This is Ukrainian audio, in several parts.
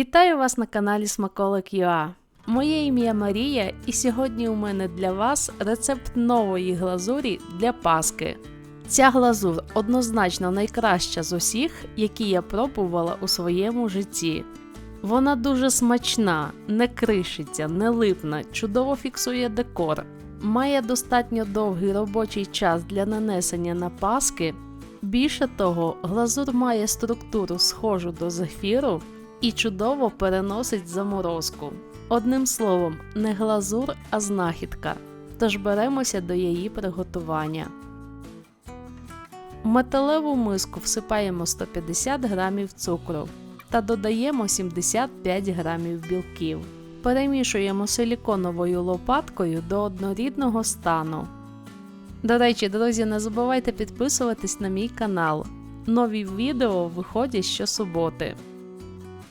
Вітаю вас на каналі Смаколик ЮА. Моє ім'я Марія, і сьогодні у мене для вас рецепт нової глазурі для паски. Ця глазур однозначно найкраща з усіх, які я пробувала у своєму житті. Вона дуже смачна, не кришиться, не липна, чудово фіксує декор, має достатньо довгий робочий час для нанесення на паски. Більше того, глазур має структуру схожу до зефіру і чудово переносить заморозку. Одним словом, не глазур, а знахідка. Тож беремося до її приготування. В металеву миску всипаємо 150 г цукру та додаємо 75 г білків. Перемішуємо силіконовою лопаткою до однорідного стану. До речі, друзі, не забувайте підписуватись на мій канал. Нові відео виходять щосуботи.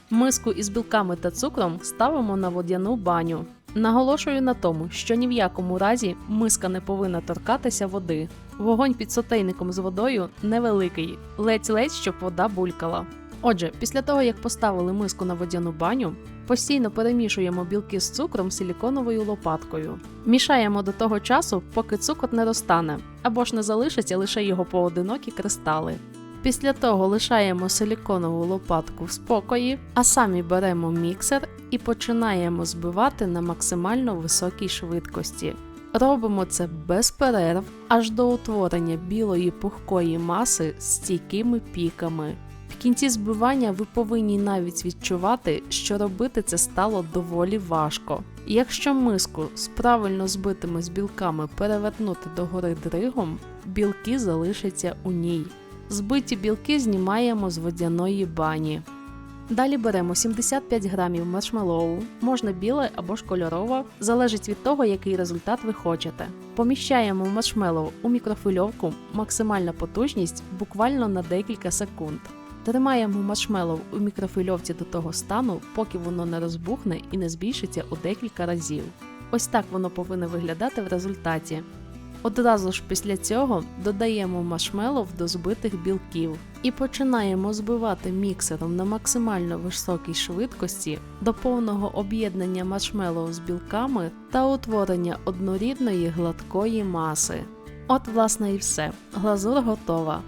Миску із білками та цукром ставимо на водяну баню. Наголошую на тому, що ні в якому разі миска не повинна торкатися води. Вогонь під сотейником з водою невеликий, ледь-ледь, щоб вода булькала. Отже, після того як поставили миску на водяну баню, постійно перемішуємо білки з цукром силіконовою лопаткою. Мішаємо до того часу, поки цукор не розтане, або ж не залишаться лише його поодинокі кристали. Після того лишаємо силіконову лопатку в спокої, а самі беремо міксер і починаємо збивати на максимально високій швидкості. Робимо це без перерв аж до утворення білої пухкої маси з стійкими піками. В кінці збивання ви повинні навіть відчувати, що робити це стало доволі важко. Якщо миску з правильно збитими з білками перевернути догори дригом, білки залишаться у ній. Збиті білки знімаємо з водяної бані. Далі беремо 75 грамів маршмеллоу, можна біле або ж кольорове, залежить від того, який результат ви хочете. Поміщаємо маршмеллоу у мікрофильовку, максимальна потужність буквально на декілька секунд. Тримаємо маршмеллоу у мікрофильовці до того стану, поки воно не розбухне і не збільшиться у декілька разів. Ось так воно повинно виглядати в результаті. Одразу ж після цього додаємо маршмеллоу до збитих білків і починаємо збивати міксером на максимально високій швидкості до повного об'єднання маршмеллоу з білками та утворення однорідної гладкої маси. От, власне, і все. Глазур готова.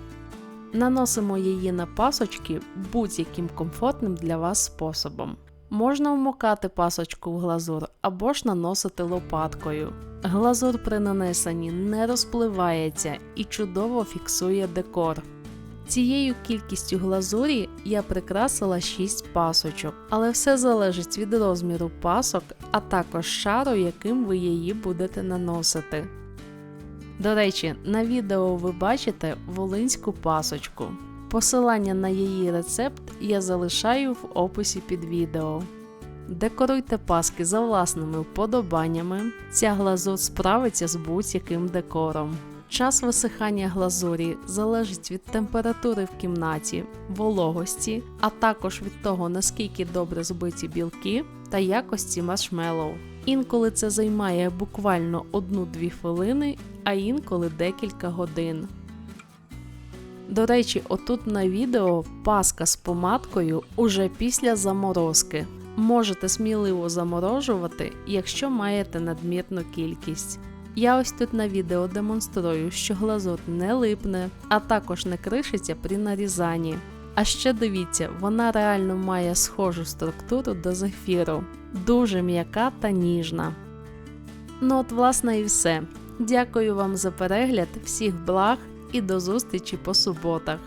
Наносимо її на пасочки будь-яким комфортним для вас способом. Можна вмокати пасочку в глазур або ж наносити лопаткою. Глазур при нанесенні не розпливається і чудово фіксує декор. Цією кількістю глазурі я прикрасила 6 пасочок, але все залежить від розміру пасок, а також шару, яким ви її будете наносити. До речі, на відео ви бачите волинську пасочку. Посилання на її рецепт я залишаю в описі під відео. Декоруйте паски за власними вподобаннями. Ця глазур справиться з будь-яким декором. Час висихання глазурі залежить від температури в кімнаті, вологості, а також від того, наскільки добре збиті білки та якості маршмеллоу. Інколи це займає буквально 1-2 хвилини, а інколи декілька годин. До речі, отут на відео паска з помадкою уже після заморозки. Можете сміливо заморожувати, якщо маєте надмірну кількість. Я ось тут на відео демонструю, що глазур не липне, а також не кришиться при нарізанні. А ще дивіться, вона реально має схожу структуру до зефіру, дуже м'яка та ніжна. Ну от, власне, і все. Дякую вам за перегляд, всіх благ і до зустрічі по суботах.